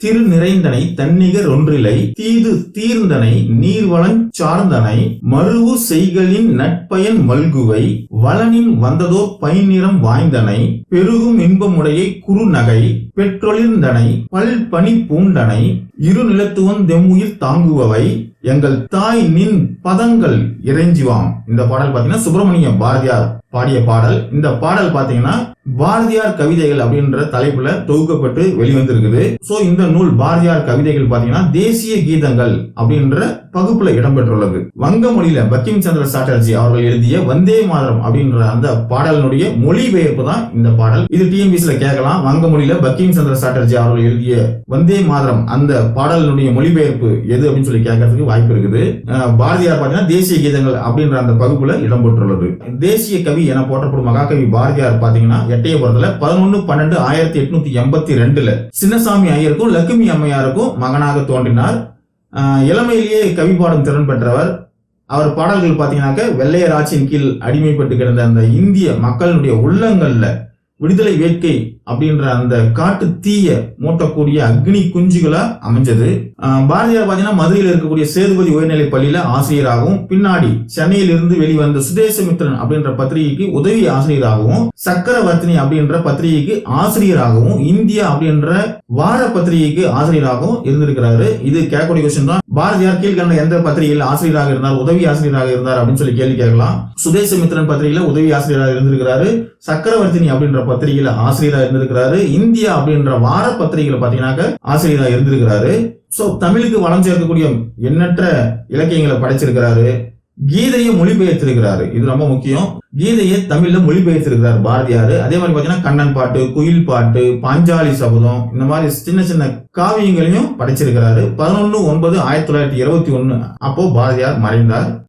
திரு நிறைந்தனை தன்னிகர் ஒன்றிலை தீது தீர்ந்தனை நீர்வளஞ் சார்ந்தனை மருவு செய்களின் நட்பயன் மல்குவை வளனின் வந்ததோ பைநிறம் வாய்ந்தனை பெருகும் இன்பமுடையை குறுநகை பெற்றொழிர்ந்தனை பல் பனி பூண்டனை இரு நிலத்துவன் தெம்முயிர் தாங்குபவை எங்கள் தாய் நின் பதங்கள் இறைஞ்சிவாம். இந்த பாடல் பாத்தீங்கன்னா சுப்பிரமணிய பாரதியார் பாடிய பாடல். இந்த பாடல் பாத்தீங்கன்னா பாரதியார் கவிதைகள் அப்படின்ற தலைப்புல தொகுக்கப்பட்டு வெளிவந்திருக்குது. சோ இந்த நூல் பாரதியார் கவிதைகள் பாத்தீங்கன்னா தேசிய கீதங்கள் அப்படின்ற பகுப்புல இடம்பெற்றுள்ளது. வங்க மொழியில பக்கிம் சந்திர சாட்டர்ஜி அவர்கள் எழுதிய வந்தே மாதரம் அப்படின்ற அந்த பாடலினுடைய மொழிபெயர்ப்பு தான் இந்த பாடல். இது டிஎம்பிசில கேட்கலாம். வங்க மொழியில பக்கிம் சந்திர சாட்டர்ஜி அவர்கள் எழுதிய வந்தே மாதரம் அந்த பாடலினுடைய மொழிபெயர்ப்பு எது அப்படின்னு சொல்லி கேட்கறதுக்கு வாய்ப்பு இருக்குது. பாரதியார் பாத்தீங்கன்னா தேசிய கீதங்கள் அப்படின்ற அந்த பகுப்புல இடம்பெற்றுள்ளது. தேசிய கவி என போற்றப்படும் மகாகவி பாரதியார் பாத்தீங்கன்னா எட்டயபுரத்துல பதினொன்னு பன்னெண்டு ஆயிரத்தி எட்நூத்தி எண்பத்தி ரெண்டுல சின்னசாமி ஐயருக்கும் லட்சுமி அம்மையாருக்கும் மகனாக தோன்றினார். இளமையிலேயே கவி பாடும் திறன் பெற்றவர். அவர் பாடல்கள் பார்த்தீங்கன்னாக்க வெள்ளையராட்சியின் கீழ் அடிமைப்பட்டு கிடந்த அந்த இந்திய மக்களுடைய உள்ளங்கள்ல விடுதலை வேட்கை அப்படின்ற அந்த காட்டு தீய மூட்டக்கூடிய அக்னி குஞ்சுகளா அமைஞ்சது. ஆஹ் பாரதியார் பாத்தீங்கன்னா மதுரையில் இருக்கக்கூடிய சேதுபதி உயர்நிலை பள்ளியில ஆசிரியராகவும் பின்னாடி சென்னையில் இருந்து வெளிவந்த சுதேசமித்ரன் அப்படின்ற பத்திரிகைக்கு உதவி ஆசிரியராகவும் சக்கரவர்த்தினி அப்படின்ற பத்திரிகைக்கு ஆசிரியராகவும் இந்தியா அப்படின்ற வார பத்திரிகைக்கு ஆசிரியராகவும் இருந்திருக்கிறாரு. இது கேட்கக்கூடிய கொஸ்டின் தான். பாரதியார் கீழ்கண்ட எந்த பத்திரிகையில் ஆசிரியராக இருந்தார் உதவி ஆசிரியராக இருந்தார் அப்படின்னு சொல்லி கேள்வி கேட்கலாம். சுதேசமித்ரன் பத்திரிகையில உதவி ஆசிரியராக இருந்திருக்கிறாரு. சக்கரவர்த்தினி அப்படின்ற பத்திரிகையில ஆசிரியராக இருந்திருக்கிறாரு. இந்தியா அப்படின்ற வார பத்திரிகையில பாத்தீங்கன்னாக்க ஆசிரியராக இருந்திருக்கிறாரு. ஸோ தமிழுக்கு வளம் சேர்க்கக்கூடிய எண்ணற்ற இலக்கியங்களை படைச்சிருக்கிறாரு. கீதையை மொழிபெயர்த்திருக்கிறாரு. இது ரொம்ப முக்கியம். கீதையை தமிழ்ல மொழிபெயர்த்திருக்கிறார் பாரதியார். அதே மாதிரி பாத்தீங்கன்னா கண்ணன் பாட்டு குயில் பாட்டு பாஞ்சாலி சபதம் இந்த மாதிரி சின்ன சின்ன காவியங்களையும் படைச்சிருக்கிறாரு. பதினொன்னு ஒன்பது ஆயிரத்தி தொள்ளாயிரத்தி இருபத்தி ஒன்னு. அப்போ பாரதியார் மறைந்தார்.